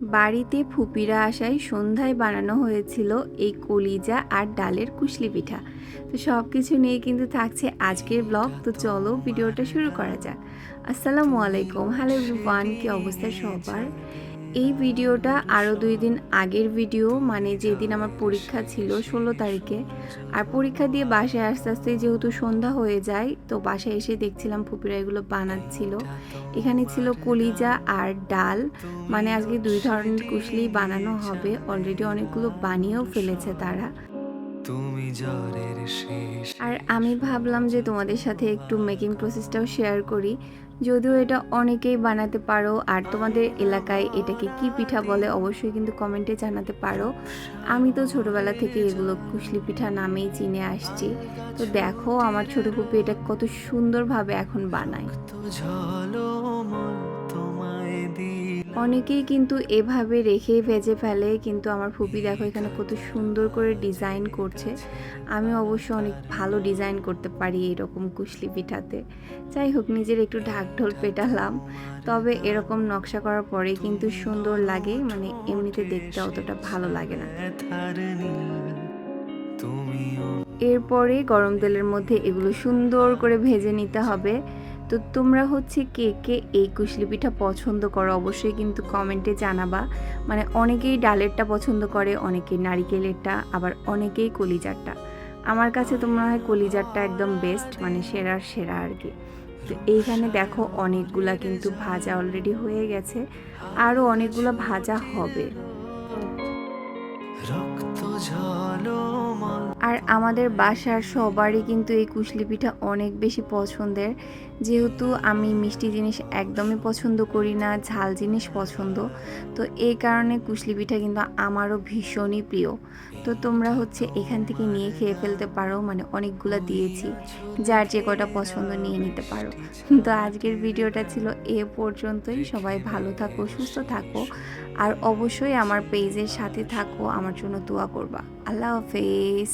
বাড়িতে ফুপিরা আসায় সন্ধ্যায় বানানো হয়েছিল এই কলিজা আর ডালের কুশলি পিঠা। তো সব কিছু নিয়ে কিন্তু থাকছে আজকের ব্লগ তো চলো ভিডিওটা শুরু করা যাক। আসসালামু আলাইকুম। হ্যালো এভরিওয়ান কি অবস্থা সবার? এই ভিডিওটা আরও দুই দিন আগের ভিডিও মানে যেদিন আমার পরীক্ষা ছিল ষোলো তারিখে। আর পরীক্ষা দিয়ে বাসায় আস্তে আস্তে যেহেতু সন্ধ্যা হয়ে যায়, তো বাসায় এসে দেখছিলাম ফুপিরা এগুলো বানাচ্ছিল। এখানে ছিল কলিজা আর ডাল মানে আজকে দুই ধরনের কুশলি বানানো হবে। অলরেডি অনেকগুলো বানিয়েও ফেলেছে তারা। তুমি জ্বরের শেষ আর আমি ভাবলাম যে তোমাদের সাথে একটু মেকিং প্রসেসটাও শেয়ার করি। যদিও এটা অনেকেই বানাতে পারো আর তোমাদের এলাকায় এটাকে কি পিঠা বলে অবশ্যই কিন্তু কমেন্টে জানাতে পারো। আমি তো ছোটবেলা থেকে এগুলো কুশলি পিঠা নামেই চিনে আসছি। তো দেখো আমার ছোট পুপি এটা কত সুন্দরভাবে এখন বানায়। অনেকেই কিন্তু এভাবে রেখে ভেজে ফেলে কিন্তু আমার ফুপি দেখো এখানে কত সুন্দর করে ডিজাইন করছে। আমি অবশ্য অনেক ভালো ডিজাইন করতে পারি এরকম কুশলি পিঠাতে। যাই হোক নিজের একটু ঢাকঢোল পেটালাম। তবে এরকম নকশা করার পরে কিন্তু সুন্দর লাগে মানে এমনিতে দেখতে অতটা ভালো লাগে না। এরপরে গরম তেলের মধ্যে এগুলো সুন্দর করে ভেজে নিতে হবে। তো তোমরা হচ্ছে কে কে এই কুশলি পিঠা পছন্দ করো? অবশ্যই কিন্তু কমেন্টে জানাবা। মানে অনেকেই ডালেরটা পছন্দ করে, অনেকেই নারিকেলেরটা, আবার অনেকেই কলিজারটা। আমার কাছে তো মনে হয় কলিজারটা একদম বেস্ট মানে সেরার সেরা আর কি তো এইখানে দেখো অনেকগুলা কিন্তু ভাজা অলরেডি হয়ে গেছে। আরও অনেকগুলো ভাজা হবে। আর আমাদের বাসার সবারই কিন্তু এই কুশলি পিঠা অনেক বেশি পছন্দের। যেহেতু আমি মিষ্টি জিনিস একদমই পছন্দ করি না, ঝাল জিনিস পছন্দ, তো এই কারণে কুশলি পিঠা কিন্তু আমারও ভীষণই প্রিয়। তো তোমরা হচ্ছে এখান থেকে নিয়ে খেয়ে ফেলতে পারো মানে অনেকগুলো দিয়েছি, যার যে কটা পছন্দ নিয়ে নিতে পারো। তো আজকের ভিডিওটা ছিল এ পর্যন্তই। সবাই ভালো থাকো, সুস্থ থাকো, আর অবশ্যই আমার পেজের সাথে থাকো আমার জন্য দোয়া করবা। আল্লাহ হাফেজ।